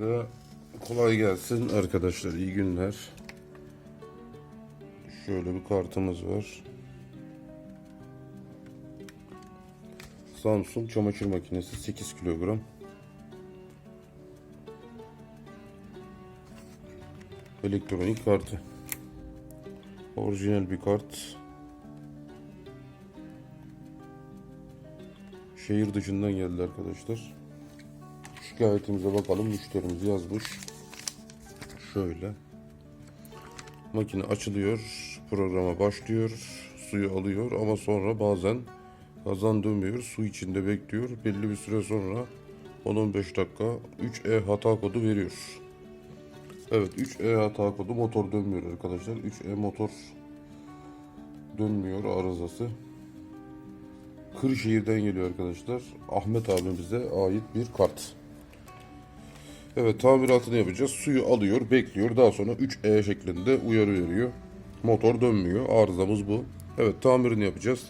Herkese kolay gelsin arkadaşlar. iyi günler. Şöyle bir kartımız var. Samsung çamaşır makinesi 8 kilogram. Elektronik kartı. Orijinal bir kart. Şehir dışından geldi arkadaşlar. Şikayetimize bakalım. Müşterimiz yazmış. Şöyle. Makine açılıyor. Programa başlıyor. Suyu alıyor ama sonra bazen kazan dönmüyor. Su içinde bekliyor. Belli bir süre sonra 10-15 dakika 3E hata kodu veriyor. Evet 3E hata kodu motor dönmüyor arkadaşlar. 3E motor dönmüyor arızası. Kırşehir'den geliyor arkadaşlar. Ahmet abimize ait bir kart. Evet tamiratını yapacağız. Suyu alıyor, bekliyor. Daha sonra 3E şeklinde uyarı veriyor. Motor dönmüyor. Arızamız bu. Evet tamirini yapacağız.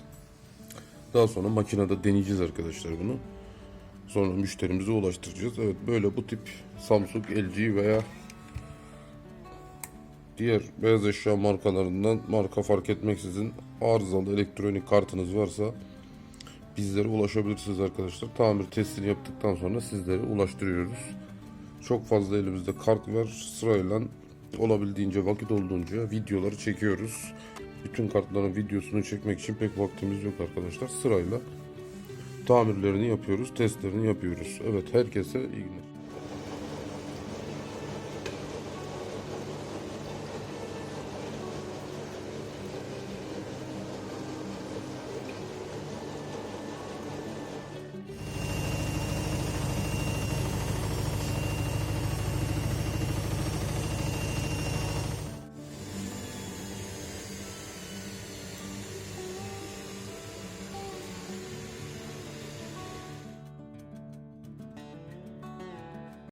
Daha sonra makinede deneyeceğiz arkadaşlar bunu. Sonra müşterimize ulaştıracağız. Evet böyle bu tip Samsung, LG veya diğer beyaz eşya markalarından marka fark etmeksizin arızalı elektronik kartınız varsa bizlere ulaşabilirsiniz arkadaşlar. Tamir testini yaptıktan sonra sizlere ulaştırıyoruz. Çok fazla elimizde kart var. Sırayla olabildiğince vakit olduğunca videoları çekiyoruz. Bütün kartların videosunu çekmek için pek vaktimiz yok arkadaşlar. Sırayla tamirlerini yapıyoruz, testlerini yapıyoruz. Evet herkese iyi günler.